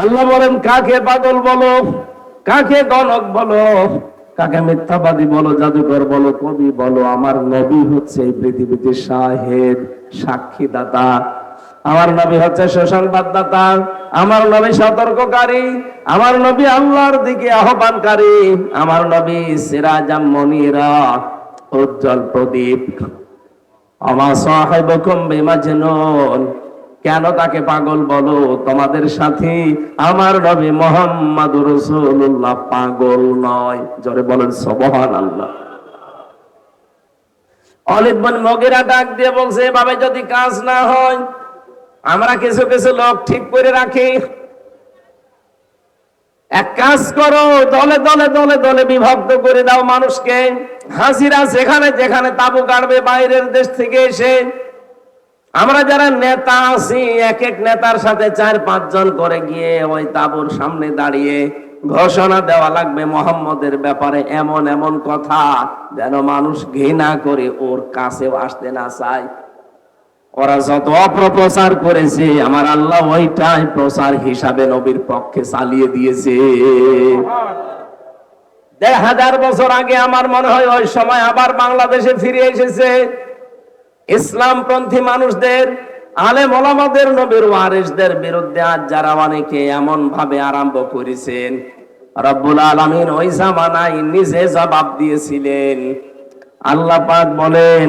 আল্লাহ বলেন, কাকে পাগল বলো? কাকে গণক বলো? কাকে মিথ্যাবাদী বলো, জাদুকর বলো, কবি বলো? আমার নবী হচ্ছে এই পৃথিবীতে শাহেদ, সাক্ষীদাতা। আমার নবী হচ্ছে সুসংবাদদাতা আমার নবী সতর্ককারী। আমার নবী আল্লাহর দিকে আহ্বানকারী। আমার নবী সিরাজাম মনিরা, উজ্জ্বল প্রদীপ। আমার সাহেবকুম বিমাজনুন। কেন তাকে পাগল বলো? তোমাদের সাথে আমার নবী মোহাম্মদ রসুল্লাহ পাগল নয়। জোরে বলেন সবহান আল্লাহ বিন মগিরা ডাক দিয়ে বলছে, এভাবে যদি কাজ না হয়, আমরা কিছু কিছু লোক ঠিক করে রাখি। এক কাজ করো, দলে দলে দলে দলে বিভক্ত করে দাও মানুষকে। হাসিরা যেখানে যেখানে তাবু কাটবে, বাইরের দেশ থেকে এসে আমরা যারা নেতা আছি এক এক নেতার সাথে চার পাঁচজন করে গিয়ে ওই তাবুর সামনে দাঁড়িয়ে ঘোষণা দেওয়া লাগবে মোহাম্মদের ব্যাপারে এমন এমন কথা যেন মানুষ ঘৃণা করে ওর কাছেও আসতে না চায়। ওরা যত অপপ্রচার করেছে, আমার আল্লাহ ওইটাই প্রচার হিসাবে নবীর পক্ষে চালিয়ে দিয়েছে। দেড় হাজার বছর আগে আমার মনে হয় ওই সময় আবার বাংলাদেশে ফিরে এসেছে। ইসলাম পন্থী মানুষদের আলে মলামাদের নবীর ওয়ারিসদের বিরুদ্ধে আজ যারা অনেকে এমন ভাবে আরম্ভ করেছেন, রব্বুল আলমিন ওই জামানায় নিজে জবাব দিয়েছিলেন। আল্লাহ পাক বলেন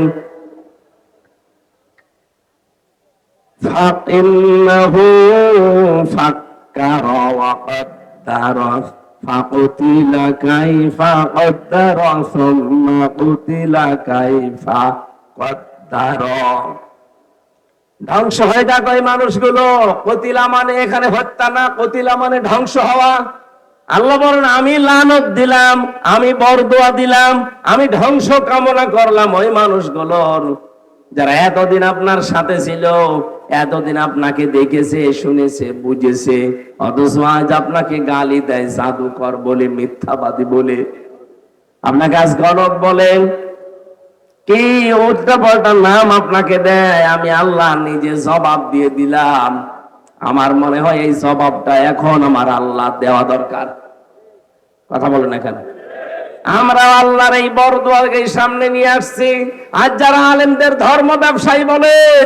ফাকুতিলা কাইফা কদ্দারা, সুম্মা কুতিলা কাইফা কদ্দারা। ধ্বংস হয়ে যাক ওই মানুষগুলো। কতিলা মানে এখানে হত্যা না, কতিলা মানে ধ্বংস হওয়া। আল্লাহ বলেন, আমি লানত দিলাম, আমি বরদোয়া দিলাম, আমি ধ্বংস কামনা করলাম ওই মানুষগুলোর। যারা এতদিন আপনার সাথে ছিল, এতদিন আপনাকে দেখেছে, শুনেছে, বুঝেছে, অথচ আপনাকে গালি দেয়, জাদুকর বলে, মিথ্যাবাদী বলে। আপনাকে আজ গণক বলেন কি উল্টা নাম আপনাকে দেয়? আমি আল্লাহ নিজে জবাব দিয়ে দিলাম। আমার মনে হয় এই জবাবটা এখন আমার আল্লাহ দেওয়া দরকার। কথা বলেন এখানে। আমরা আল্লাহর এই বরদুয়ারকে সামনে নিয়ে আসছি। আজ যারা আলেমদের ধর্ম ব্যবসায়ী বলেন,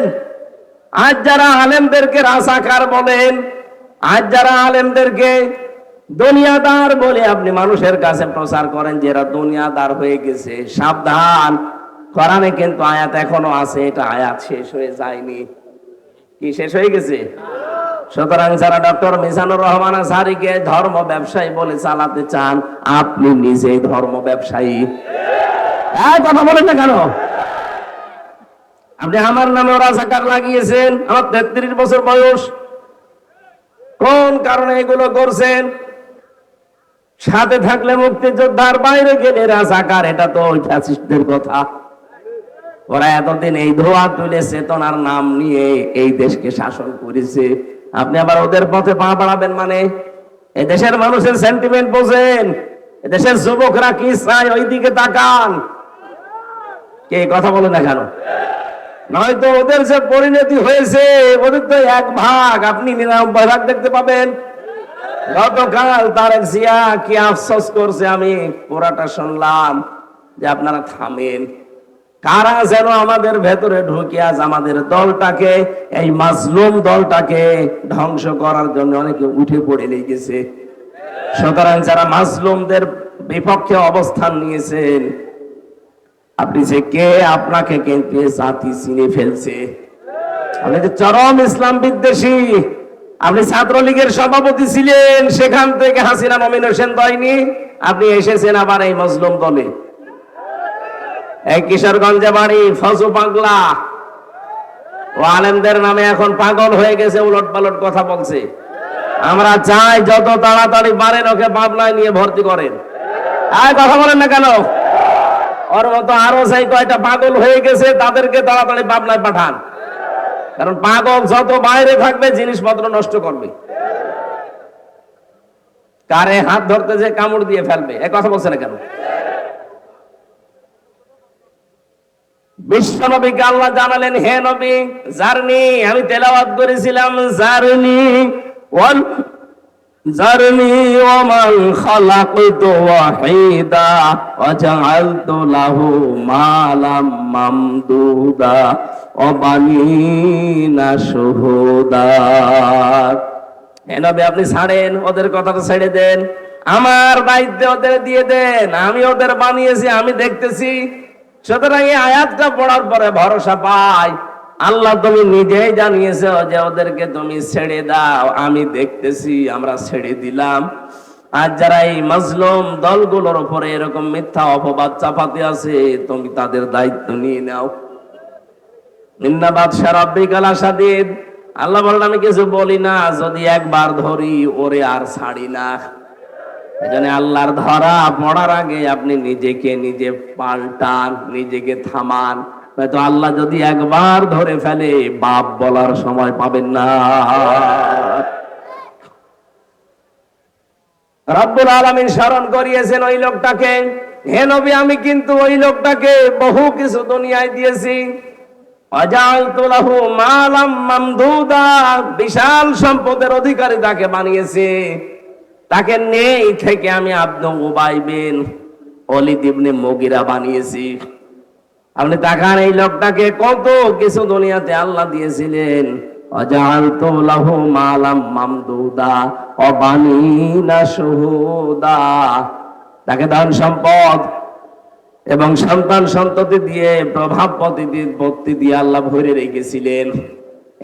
আজ যারা আলেমদেরকে রাসাকার বলেন, আজ যারা আলেমদেরকে দুনিয়াদার বলে আপনি মানুষের কাছে প্রচার করেন যে এরা দুনিয়াদার হয়ে গেছে, সাবধান। কোরআনে কিন্তু আয়াত এখনও আছে, এটা আয়াত শেষ হয়ে যায়নি। কি শেষ হয়ে গেছে? সুতরাং যারা ডক্টর মিজানুর রহমান আসারিকে ধর্ম ব্যবসায়ী বলে চালাতে চান, আপনি নিজেই ধর্ম ব্যবসায়ী। কথা বলেন না কেন? আপনি আমার নামে ওরা রাজাকার লাগিয়েছেন, আমার তেত্রিশ বছর বয়স। কোন কারণে এগুলো করছেন? সাথে থাকলে মুক্তিযোদ্ধার বাইরে গেলে রাজাকার এটা তো ফ্যাসিস্টদের কথা। ওরা এতদিন এই ধোয়া তুলে চেতনার নাম নিয়ে এই দেশকে শাসন করেছে। আপনি আবার ওদের পথে পা বাড়াবেন মানে? এই দেশের মানুষের সেন্টিমেন্ট বোঝেন। দেশের যুবকরা কি চায় ওই দিকে তাকান? কে কথা বলে না কেন? নয়তো ওদের যে পরিণতি হয়েছে, ওদের তো এক ভাগ। আপনি নিরানব্বই ভাগ দেখতে পাবেন। গতকাল তারেক জিয়া কি আফসোস করছে আমি পুরাটা শুনলাম যে আপনারা থামেন। কারা যেন আমাদের ভেতরে ঢুকে আজ আমাদের দলটাকে, এই মাজলুম দলটাকে ধ্বংস করার জন্য অনেকে উঠে পড়ে লেগেছে। সুতরাং যারা মাজলুমদের বিপক্ষে অবস্থান নিয়েছেন, আপনি যে কে আপনাকে কিন্তু জাতি চিনে ফেলছে? আপনি যে চরম ইসলাম বিদ্বেষী, আপনি ছাত্রলীগের সভাপতি ছিলেন, সেখান থেকে হাসিনা নমিনেশন দেয়নি, আপনি এসেছেন আবার এই মজলুম দলে। কিশোরগঞ্জে বাড়ি, ফজু পাগলা। ও আলেমদের নামে এখন পাগল হয়ে গেছে উলট পালট কথা বলছে। আমরা চাই যত তাড়াতাড়ি পারেন ওকে পাবনায় নিয়ে ভর্তি করেন। আর কথা বলেন না কেন? ওর মতো আরও সেই কয়টা পাগল হয়ে গেছে, তাদেরকে তাড়াতাড়ি পাবনায় পাঠান। কারণ পাগল যত বাইরে থাকবে, জিনিসপত্র নষ্ট করবে। কারে হাত ধরতে যে কামড় দিয়ে ফেলবে, এ কথা বলছে না কেন? বিশ্বনবীকে আল্লাহ জানালেন, হে নবী, জারনি, আমি তেলাবাদ করেছিলাম, জারনি, ওয়াল, জারনি ওয়ামান খালাকতু ওয়াহিদা, ওয়াজআলতু লাহু মালাম মামদুদা বানিনা শুহুদা। হে নবী, আপনি ছাড়েন, ওদের কথাটা ছেড়ে দেন। আমার দায়িত্বে ওদের দিয়ে দেন, আমি ওদের বানিয়েছি, আমি দেখতেছি। সুতরাং এই আয়াতটা পড়ার পরে ভরসা পাই। আল্লাহ তুমি নিজেই জানিয়েছো যে ওদেরকে তুমি ছেড়ে দাও। আমি দেখতেছি, আমরা ছেড়ে দিলাম। আর যারা এই মাজলুম দলগুলোর উপরে এরকম মিথ্যা অপবাদ চাপাতে আছে, তুমি তাদের দায়িত্ব নিয়ে নাও। নিন্নাবাদ সারাব্বিকাল আসাদিদ আল্লাহ বলেন আমি কিছু বলি না, যদি একবার ধরি, ওরে আর ছাড়ি না। এখানে আল্লাহর ধরা পড়ার আগে আপনি নিজেকে নিজে পাল্টান, নিজেকে থামান। হয়তো আল্লাহ যদি একবার ধরে ফেলে, বাপ বলার সময় পাবেন না। রব্বুল আলামিন স্মরণ করিয়েছেন ওই লোকটাকে। হে নবী, আমি কিন্তু ওই লোকটাকে বহু কিছু দুনিয়ায় দিয়েছি। বিশাল সম্পদের অধিকারী তাকে বানিয়েছে। তাকে নেই থেকে আমি আব্দু উবাই বিন অলিদ ইবনে মুগিরা বানিয়েছি। আপনি তাকান এই লোকটাকে, কত কিছু দুনিয়াতে আল্লাহ দিয়েছিলেন। অজালতু লাহু মালাম মামদুদা, অবানিনা শুহুদা। তাকে ধন সম্পদ এবং সন্তান সন্ততি দিয়ে, প্রভাব প্রতিপত্তি দিয়ে আল্লাহ ভরে রেখেছিলেন।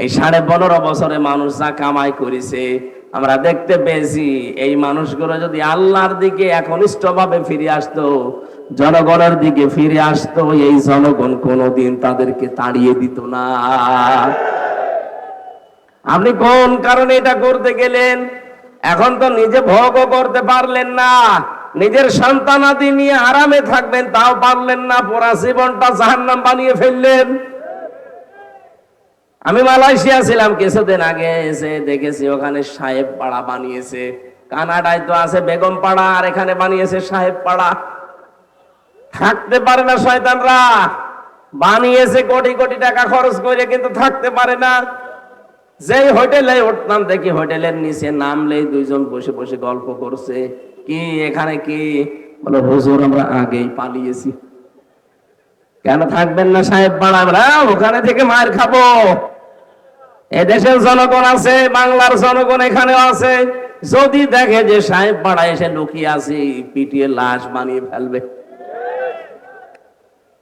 এই সাড়ে পনেরো বছরে মানুষ যা কামাই করেছে আমরা দেখতে পেয়েছি, এই মানুষগুলো যদি আল্লাহর দিকে একনিষ্ঠ ভাবে ফিরে আসতো, জনগণের দিকে ফিরে আসতো, এই জনগণ কোনোদিন তাদেরকে তাড়িয়ে দিত না। আপনি কোন কারণে এটা করতে গেলেন? এখন তো নিজে ভোগও করতে পারলেন না, নিজের সন্তানাদি নিয়ে আরামে থাকবেন, তাও পারলেন না, পুরা জীবনটা জাহান্নাম বানিয়ে ফেললেন। আমি মালয়েশিয়া ছিলাম কিছুদিন আগে, এসে দেখেছি ওখানে সাহেব পাড়া বানিয়েছে। কানাডায় তো আছে বেগম পাড়া, আর এখানে বানিয়েছে সাহেব পাড়া। থাকতে পারে না শয়তানরা। বানিয়েছে কোটি কোটি টাকা খরচ করে, কিন্তু থাকতে পারে না। যেই হোটেলে উঠলাম, দেখি হোটেলের নিচে নামলেই দুইজন বসে বসে গল্প করছে। কি, এখানে কি? বলো, হুজুর, আমরা আগেই পালিয়েছি। কেন থাকবেন না সাহেব পাড়া? আমরা ওখানে থেকে মার খাব। এদেশের জনগণ আছে, বাংলার জনগণ এখানেও আছে। যদি দেখে যে সাহেব পাড়া এসে লুকিয়ে আছি, পিটিয়ে লাশ বানিয়ে ফেলবে।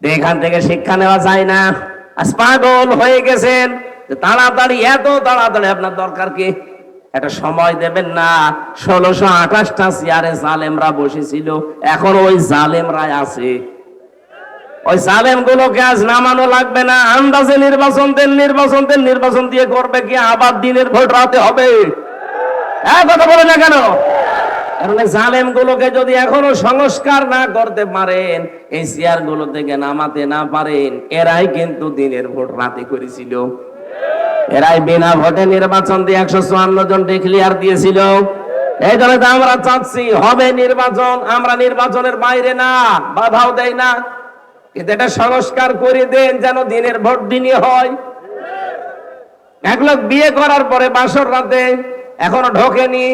এখান থেকে শিক্ষা নেওয়া যায় না। আজ পাগল হয়ে গেছেন। তাড়াতাড়ি, এত তাড়াতাড়ি আপনার দরকার কি? একটা সময় দেবেন না। ষোলোশো আঠাশটা চেয়ারে জালেমরা বসেছিল। এখন ওই জালেমরাই আছে। ওই জালেম গুলোকে আজ নামানো লাগবে না, আন্দাজে নির্বাচন দেন নির্বাচন দেন, নির্বাচন দিয়ে করবে কি আবার দিনের ভোট রাতে হবে? হ্যাঁ কথা বলে না কেন? কারণ গুলোকে যদি এখনও সংস্কার না করতে পারেন, এই চেয়ারগুলো থেকে নামাতে না পারেন, এরাই কিন্তু দিনের ভোট রাতে করেছিল। এরাই বিনা ভোটে নির্বাচন দিয়ে একশো চুয়ান্ন জন ডিক্লিয়ার দিয়েছিল। এই জন্য আমরা চাচ্ছি, হবে নির্বাচন, আমরা নির্বাচনের বাইরে না, বাধাও দেয় না। কিন্তু এটা সংস্কার করে দেন যেন দিনের ভোট দিনই হয়। এক লোক বিয়ে করার পরে বাসর রাতে এখনও ঢোকেনি।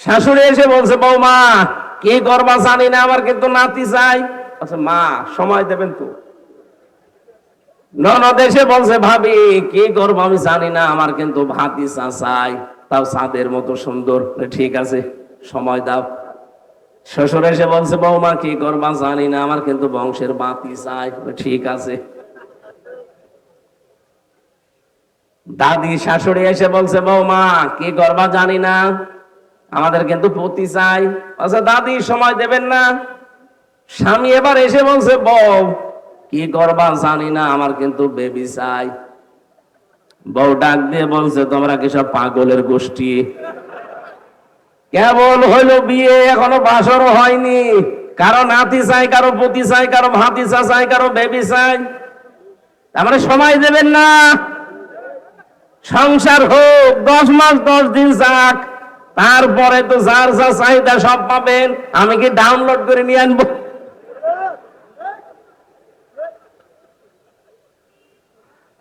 শাশুড়ি এসে বলছে, বৌমা, কি করবা জানি না, আমার কিন্তু নাতি চাই। আচ্ছা মা, সময় দেবেন তো। ননদ এসে বলছে, ভাবি, কি করব আমি জানি না, আমার কিন্তু ভাতি চাই তাও চাঁদের মতো সুন্দর। ঠিক আছে, সময় দাও। শ্বশুর এসে বলছে, বৌমা, কি করবা জানি না, আমার কিন্তু বংশের বাতি চাই ঠিক আছে। দাদি শাশুড়ি এসে বলছে, বৌমা, কি করবা জানি না, আমাদের কিন্তু পতি চাই। আচ্ছা দাদি, সময় দেবেন না। স্বামী এবার এসে বলছে, বউ, কি করবা জানি না, আমার কিন্তু বেবি চাই। বউ ডাক দিয়ে বলছে, তোমরা কি সব পাগলের গোষ্ঠী? কেবল হইল বিয়ে, এখনও বাসরও হয়নি। কারও নাতি চাই, কারও পতি চাই, কারও ভাতিসা চাই, কারও বেবি চাই। তার মানে সময় দেবেন না। সংসার হোক, দশ মাস, দশ দিন যাক, তারপরে তো যার যা চাহিদা সব পাবেন। আমি কি ডাউনলোড করে নিয়ে আনব?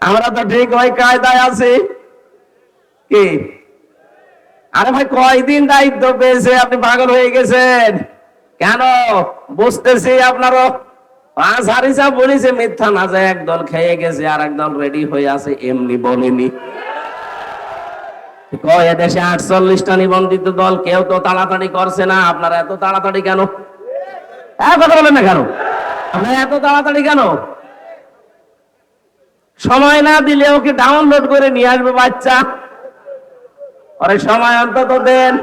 আমরা তো ঠিক ওই কায়দায় আছি। কি? আরে ভাই, কয়দিন দায়িত্ব পেয়েছে? আপনি পাগল হয়ে গেছেন। কেন? বুঝতেছি আপনারও। পাঁচ বলেছে, মিথ্যা না যায় একদল খেয়ে গেছে আর একদল রেডি হয়ে আছে, এমনি বলেনি। দেশে আটচল্লিশটা নিবন্ধিত দল, কেউ তো তাড়াতাড়ি করছে না। আপনারা এত তাড়াতাড়ি কেন? কথা বলেন না কেন? আপনারা এত তাড়াতাড়ি কেন? সময় না দিলে ওকে ডাউনলোড করে নিয়ে আসবে বাচ্চা? অনেক সময় অন্তত দেন।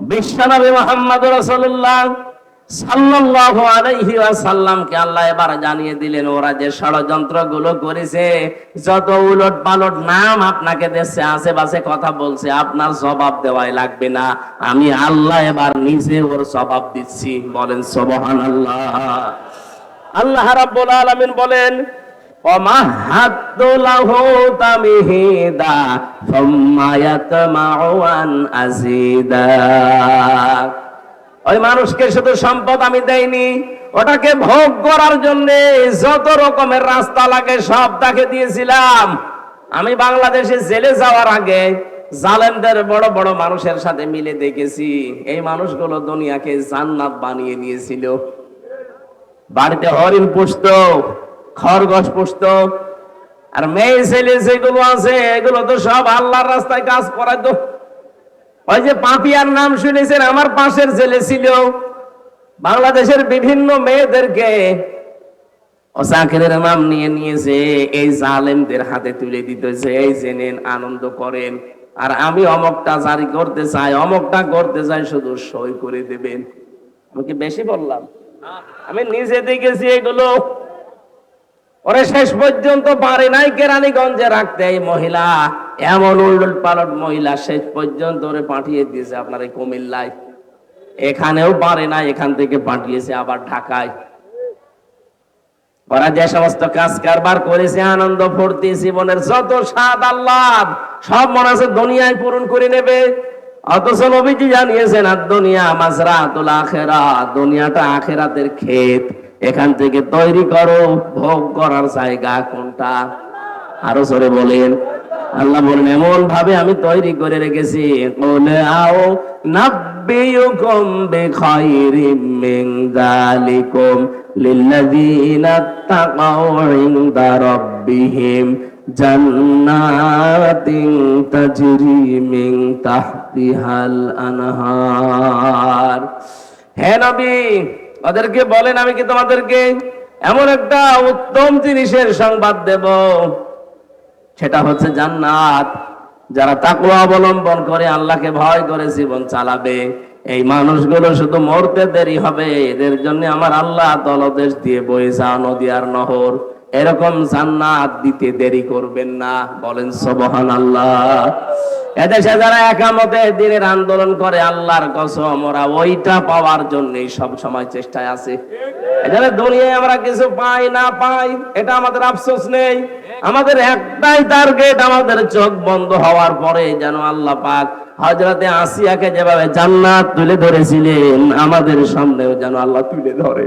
বিশ্বনবী মোহাম্মদ রাসূলুল্লাহ সাল্লাল্লাহু আলাইহি ওয়াসাল্লামকে আল্লাহ এবার জানিয়ে দিলেন, ওরা যে ষড়যন্ত্রগুলো করেছে, যত উলট পালট নাম আপনাকে দেশে, আশেপাশে কথা বলছে, আপনার জবাব দেওয়াই লাগবে না। আমি আল্লাহ এবার নিজে ওর জবাব দিচ্ছি। বলেন, সুবহানাল্লাহ। আল্লাহ আল্লাহ রাব্বুল আলামিন বলেন ওই মানুষকে শুধু সম্পদ আমি দেইনি, ওটাকে ভোগ করার জন্য যত রকমের রাস্তা লাগে সব তাকে দিয়েছিলাম। আমি বাংলাদেশে জেলে যাওয়ার আগে জালেমদের বড় বড় মানুষের সাথে মিলে দেখেছি। এই মানুষগুলো দুনিয়াকে জান্নাত বানিয়ে নিয়েছিল বাড়িতে হরিণ পুষত, খরগোশ পুষত, আর মেয়ে ছেলে যেগুলো আছে, এগুলো তো সব আল্লাহর রাস্তায় কাজ করাতো ওই যে পাপিয়ার নাম শুনেছেন, আমার পাশের ছেলে ছিল। বাংলাদেশের বিভিন্ন মেয়েদেরকে ও চাকরির নাম নিয়ে নিয়েছে, এই জালেমদের হাতে তুলে দিতেছে, এই জেনেন, আনন্দ করেন। আর আমি অমকটা জারি করতে চাই, অমকটা করতে চাই, শুধু সই করে দেবেন। আমি কি বেশি বললাম? আমি নিজে দেখেছি এগুলো। ওরে শেষ পর্যন্ত পারে নাই, কেরানীগঞ্জে রাখতে এই মহিলা। এমন উল্ট পালট মহিলা শেষ পর্যন্ত ওরে পাঠিয়ে দিয়েছে আপনার এই কুমিল্লায়। এখানেও পারে না এখান থেকে পাঠিয়েছে আবার ঢাকায়। ওরা যে সমস্ত কাজ কারবার করেছে, আনন্দ ফুর্তি, জীবনের যত স্বাদ আহ্লাদ, সব মনে আছে দুনিয়ায় পূরণ করে নেবে। অথচ নবীজি জানিয়েছেন, আর দুনিয়া মাজরাতুল আখেরা দুনিয়াটা আখেরাতের ক্ষেত। এখান থেকে তৈরি করো, ভোগ করার জায়গা কোনটা? আরও জোরে বলেন। আল্লাহ বলেন এমন ভাবে আমি তৈরি করে রেখেছি। বলে আও নাব্বিয়ুকুম বিখাইরিম মিন যালিকুম লিল্লাযীনা তাকাউ ইনদা জান্নাতিন তাজরি মিন তাহতিহাল আনহার। হে নবী, ওদেরকে বলেন, আমি কি তোমাদেরকে এমন একটা উত্তম জিনিসের সংবাদ দেব? সেটা হচ্ছে জান্নাত। যারা তাকুয়া অবলম্বন করে আল্লাহকে ভয় করে জীবন চালাবে, এই মানুষগুলো শুধু মরতে দেরি হবে। এদের জন্য আমার আল্লাহ তলদেশ দিয়ে যাও নদী আর নহর। এরকম জান্নাত দিতে দেরি করবেন না। বলেন সবহান আল্লাহ এদেশে যারা একামতে দিনের আন্দোলন করে, আল্লাহর কসম, ওরা ওইটা পাওয়ার জন্য সব সময় চেষ্টায় আছে। এখানে দুনিয়ায় আমরা কিছু পাই না পাই, এটা আমাদের আফসোস নেই। আমাদের একটাই টার্গেট আমাদের চোখ বন্ধ হওয়ার পরে যেন আল্লাহ পাক হজরতে আসিয়াকে যেভাবে জান্নাত তুলে ধরেছিলেন, আমাদের সামনেও যেন আল্লাহ তুলে ধরে।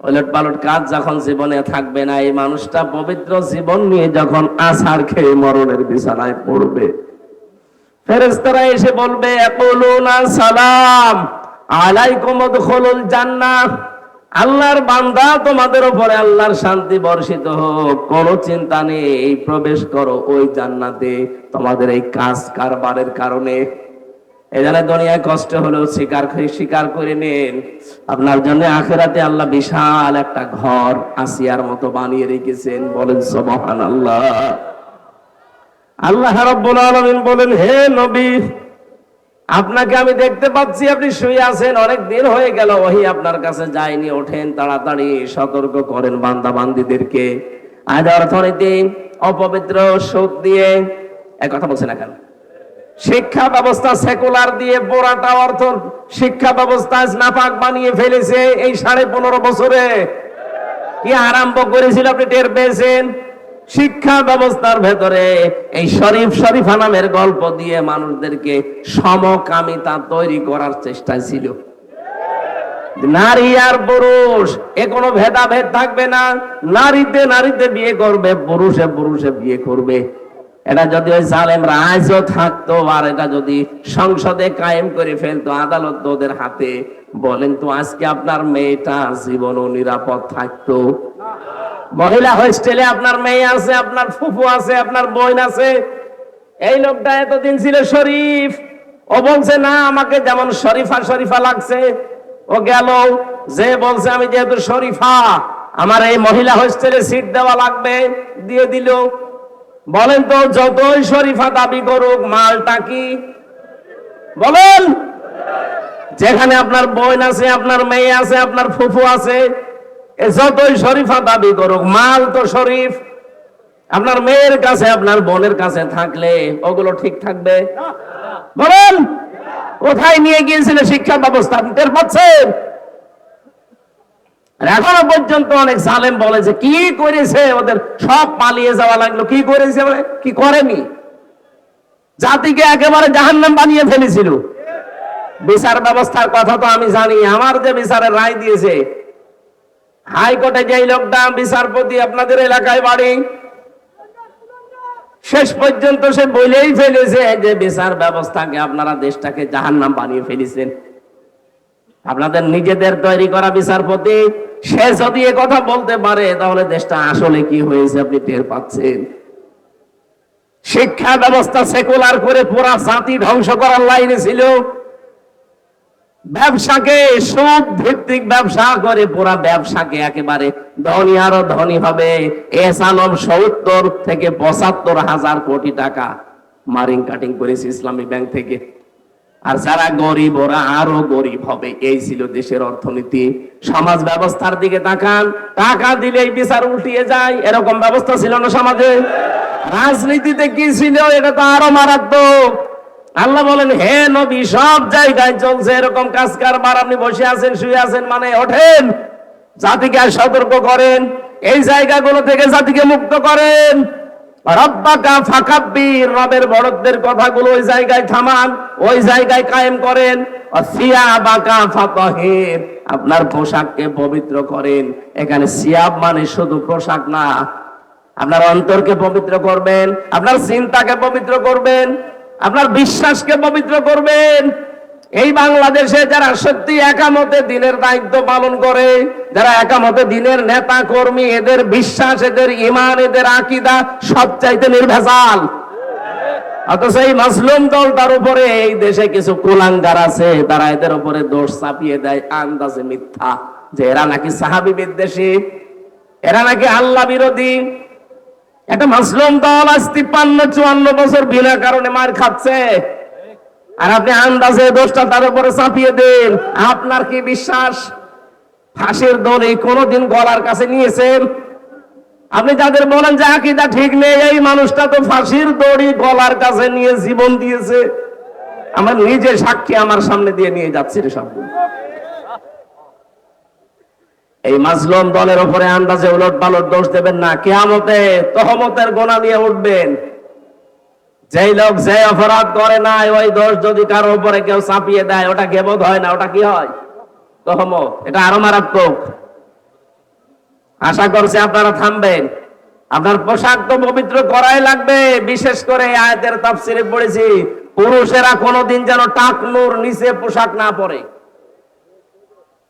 ওলট পালট কাজ যখন জীবনে থাকবে না, এই মানুষটা পবিত্র জীবন নিয়ে যখন আছাড় খেয়ে মরণের বিছানায় পড়বে। ফেরেশতারা এসে বলবে সালাম, আলাইকুম আল্লাহর বান্দা তোমাদের উপরে আল্লাহর শান্তি বর্ষিত হোক, কোনো চিন্তা নেই, প্রবেশ করো ওই জান্নাতে তোমাদের এই কাজ কারবারের কারণে। এখানে দুনিয়ায় কষ্ট হলেও স্বীকার স্বীকার করে নেন। আপনার জন্য আখেরাতে আল্লাহ বিশাল একটা ঘর আসিয়ার মতো বানিয়ে রেখেছেন। বলেন সবহান আল্লাহ আল্লাহ রাব্বুল আলামিন বলেন, হে নবী, আপনাকে আমি দেখতে পাচ্ছি, আপনি শুয়ে আছেন, অনেক দিন হয়ে গেল, ওহি আপনার কাছে যায়নি, ওঠেন, তাড়াতাড়ি সতর্ক করেন বান্দা বান্দিদেরকে আজ অর্থনীতি, অপবিত্র সুদ দিয়ে এক কথা বলছেন না কেন শিক্ষা ব্যবস্থা সেকুলার দিয়ে পোড়াটা অর্থ শিক্ষা ব্যবস্থা নাপাক বানিয়ে ফেলেছে এই সাড়ে পনেরো বছরে। কি আরম্ভ করেছিল আপনি টের পেয়েছেন? শিক্ষা ব্যবস্থার ভেতরে এই শরীফ শরীফা নামের গল্প দিয়ে মানুষদেরকে সমকামিতা তৈরি করার চেষ্টা ছিল। নারী আর পুরুষ, এ কোনো ভেদাভেদ থাকবে না। নারীতে নারীতে বিয়ে করবে, পুরুষে পুরুষে বিয়ে করবে। এটা যদি ওই জালেমরা আজও থাকতো আর এটা যদি সংসদে কায়েম করে ফেলতো, আদালত ওদের হাতে। বলেন তো, আজকে আপনার মেয়েটা জীবনও নিরাপদ থাকতো? মহিলা হোস্টেলে আপনার মেয়ে আছে, আপনার ফুফু আছে, আপনার বোন আছে। এই লোকটা এতদিন ছিল শরীফ। ও বলছে, না, আমাকে যেমন শরীফা শরীফা লাগছে। ও গেল, যে বলছে, আমি যেহেতু শরীফা, আমার এই মহিলা হোস্টেলে সিট দেওয়া লাগবে। দিয়ে দিল। বলেন তো, যতই শরীফা দাবি করুক, মালটা কি? বলেন। যেখানে আপনার বোন আছে, আপনার মেয়ে আছে, আপনার ফুফু আছে যতই শরীফা দাবি করুক, মাল তো শরীফ। আপনার মেয়ের কাছে, আপনার বোনের কাছে থাকলে ওগুলো ঠিক থাকবে? বলেন। কোথায় নিয়ে গিয়েছিল শিক্ষা ব্যবস্থা? টের পাচ্ছেন? এখনও পর্যন্ত অনেক জালেম বলে যে, কি করেছে ওদের? সব পালিয়ে যাওয়া লাগল। কি করেছে বলে কি করেনি? জাতিকে একেবারে জাহান্নাম বানিয়ে ফেলেছিল। বিচার ব্যবস্থার কথা তো আমি জানি। আমার যে বিচারের রায় দিয়েছে, হাইকোর্টে যেই লোকটা বিচারপতি আপনাদের এলাকায় বাড়ি, শেষ পর্যন্ত সে বলেই ফেলেছে যে, বিচার ব্যবস্থাকে আপনারা দেশটাকে জাহান্নাম বানিয়ে ফেলেছেন। আপনাদের নিজেদের তৈরি করা বিচারপতি, সে যদি এ কথা বলতে পারে, তাহলে দেশটা আসলে কি হয়েছে আপনি টের পাচ্ছেন? শিক্ষা ব্যবস্থা সেকুলার করে পুরা জাতি ধ্বংস করার লাইনে ছিল। ব্যবসাকে সুদ ভিত্তিক ব্যবসা করে পুরা ব্যবসাকে একেবারে ধনী আরও ধনী হবে। এস সত্তর থেকে পঁচাত্তর হাজার কোটি টাকা মারিং কাটিং করেছে ইসলামী ব্যাংক থেকে। আর যারা গরিব, ওরা আরও গরিব হবে। এই ছিল দেশের অর্থনীতি। সমাজ ব্যবস্থার দিকে তাকান। টাকা দিলেই বিচার উল্টিয়ে যায়। এরকম ব্যবস্থা ছিল না সমাজে। রাজনীতিতে কি ছিল, এটা তো আরও মারাত্মক। আল্লাহ বলেন, হে নবী, সব জায়গায় চলছে এরকম কাজ কারবার আপনি বসে আছেন, শুয়ে আছেন মানে ওঠেন। জাতিকে সতর্ক করেন। এই জায়গাগুলো থেকে জাতিকে মুক্ত করেন। রব্বাকা ফাকাব্বির রবের বড়দের কথাগুলো ওই জায়গায় থামান, ওই জায়গায় কায়েম করেন। সিয়াবাকা ফাতাহির, আপনার পোশাককে পবিত্র করেন। এখানে সিয়াব মানে শুধু পোশাক না, আপনার অন্তরকে পবিত্র করবেন, আপনার চিন্তাকে পবিত্র করবেন, আপনার বিশ্বাসকে পবিত্র করবেন। এই বাংলাদেশে যারা সত্যি একামতে দিনের দায়িত্ব পালন করে, যারা একামতে দিনের নেতা কর্মী, এদের বিশ্বাস, এদের ইমান, এদের আকিদা সব চাইতে নির্ভেজাল। অথচ এই মাসলুম দলটার উপরে এই দেশে কিছু কুলাঙ্গার আছে, তারা এদের উপরে দোষ চাপিয়ে দেয়, আন্দাজে মিথ্যা, যে এরা নাকি সাহাবি বিদ্বেষী, এরা নাকি আল্লাহ বিরোধী। একটা মাসলুম দল আজ তিপ্পান্ন, চুয়ান্ন বছর বিনা কারণে মার খাচ্ছে। আর আপনি আন্দাজে দোষটা তার উপরে চাপিয়ে দেন। আপনার কি বিশ্বাস? ফাঁসির দল এই কোনোদিন গলার কাছে নিয়েছেন আপনি যাদের বলেন যে আকিদা ঠিক নেই, এই মানুষটা তো ফাঁসির দড়ি গলার কাছে নিয়ে জীবন দিয়েছে। আমার নিজে সাক্ষী আমার সামনে দিয়ে নিয়ে যাচ্ছে রে সবগুলো এই মাজলুম দলের উপরে আন্দাজে উলট পালট দোষ দেবেন না। কেয়ামতে তহমতের গোনা নিয়ে উঠবেন। যেই লোক যে অপরাধ করে না ওই দোষ যদি কারও উপরে কেউ চাপিয়ে দেয়, ওটা গেবোধ হয় না, ওটা কি হয়? তহমত এটা আরও মারাত্মক। আশা করছি আপনারা থামবেন। আপনার পোশাক তো পবিত্র করাই লাগবে, বিশেষ করে আয়াতের তাফসিরে পড়েছি, পুরুষেরা কোনোদিন যেন টাকনুর নিচে পোশাক না পরে।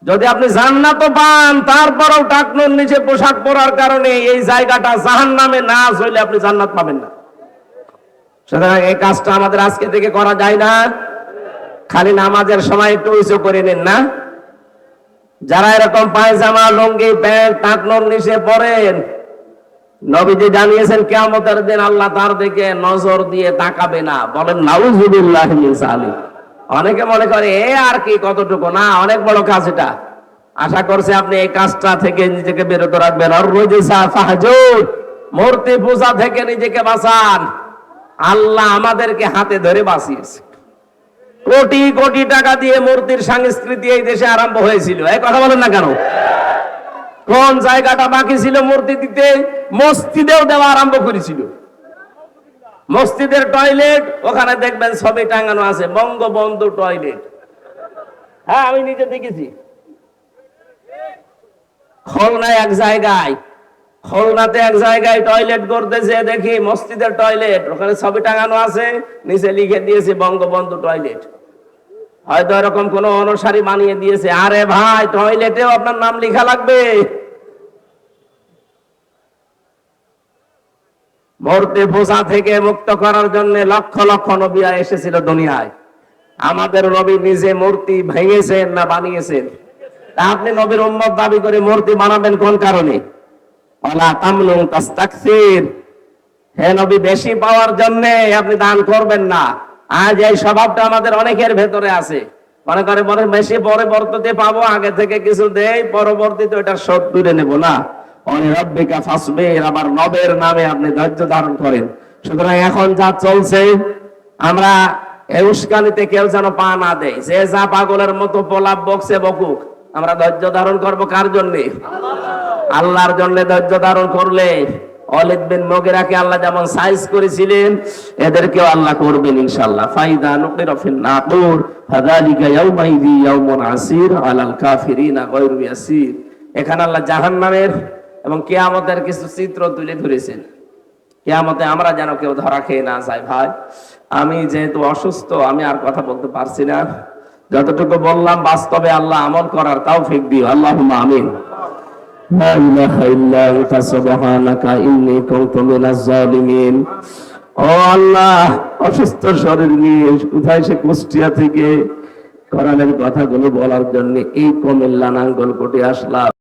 যদি আপনি জান্নাত পান, তারপরেও টাকনুর নিচে পোশাক পরার কারণে এই জায়গাটা জাহান নামে না হইলে আপনি জান্নাত পাবেন না। সুতরাং এই কাজটা আমাদের আজকে থেকে করা যায় না। খালি নামাজের সময় একটু উঁচু করে নেন না। যারা এরকম পায়জামা, লুঙ্গি, প্যান্ট টাকনুর নিচে পরেন নবীজি জানিয়েছেন, কেয়ামতের দিন আল্লাহ তার দিকে নজর দিয়ে তাকাবে না। বলেন, নাউজুবিল্লাহ জালিক অনেকে মনে করে, এ আর কি কতটুকু? না, অনেক বড় কাজ এটা। আশা করছে আপনি এই কাজটা থেকে নিজেকে বিরত রাখবেন। আর ফাহাজুদ, মূর্তি পূজা থেকে নিজেকে বাঁচান। আল্লাহ আমাদেরকে হাতে ধরে বাঁচিয়েছে। কোটি কোটি টাকা দিয়ে মূর্তির সংস্কৃতি এই দেশে আরম্ভ হয়েছিল। এই কথা বলেন না কেন? কোন জায়গাটা বাকি ছিল মূর্তি দিতে? মসজিদেও দেওয়া আরম্ভ করেছিল। মসজিদের টয়লেট, ওখানে দেখবেন ছবি টাঙানো আছে, বঙ্গবন্ধু টয়লেট। হ্যাঁ আমি নিজে দেখেছি। খুলনায় এক জায়গায় খুলনাতে এক জায়গায় টয়লেট করতেছে দেখি মসজিদের টয়লেট ওখানে ছবি টাঙানো আছে, নিচে লিখে দিয়েছে বঙ্গবন্ধু টয়লেট হয়তো এরকম কোন অনুসারী বানিয়ে দিয়েছে। আরে ভাই টয়লেটেও আপনার নাম লেখা লাগবে। মূর্তি পূজা থেকে মুক্ত করার জন্য লক্ষ লক্ষ নবিয়া এসেছিল দুনিয়ায়। আমাদের নবী নিজে মূর্তি ভেঙেছেন না বানিয়েছেন? আপনি নবীর উম্মত দাবি করে মূর্তি বানাবেন কোন কারণে? বেশি পাওয়ার জন্য আপনি দান করবেন না। আজ এই স্বভাবটা আমাদের অনেকের ভেতরে আছে। মনে করে, মনে, বেশি পাবো, আগে থেকে কিছু দেই, পরবর্তীতে তুলে না। ফাসবির নবের নামে আপনি ধৈর্য ধারণ করেন। সুতরাং এখন যা চলছে, আমরা উস্কানিতে কেউ যেন পা না দেয়। যে যা পাগলের মতো পোলাপ বকছে বকুক, আমরা ধৈর্য ধারণ করব কার জন্যে? আল্লাহর জন্য ধৈর্য ধারণ করলে অলিদ বিন মগেরাকে আল্লাহ যেমন সাইজ করেছিলেন, এদেরকেও আল্লাহ করবেন ইনশাআল্লাহ। ফাইদা নুকির ফিন নাকুর, ফাযালিকা ইয়াউমাইযি ইয়াউমুন আসির আলাল কাফিরিনা গায়রু ইয়াসির। এখানে আল্লাহ জাহান্নামের এবং কিয়ামতের কিছু চিত্র তুলে ধরেছেন। কিয়ামতে আমরা যেন কেউ ধরা খেয়ে না যাই ভাই। আমি যেহেতু অসুস্থ, আমি আর কথা বলতে পারছি না। যতটুকু বললাম, বাস্তবে আল্লাহ আমল করার তাও ফেক দিও। আল্লাহুম্মা আমিন। لا إله إلا أنت سبحانك إني كنت من الظالمين ও আল্লাহ অসুস্থ শরীর নিয়ে কোথায় সে কুষ্টিয়া থেকে কোরআনের কথাগুলো বলার জন্য এই কমিল্লা নাঙ্গল কোটে আসলাম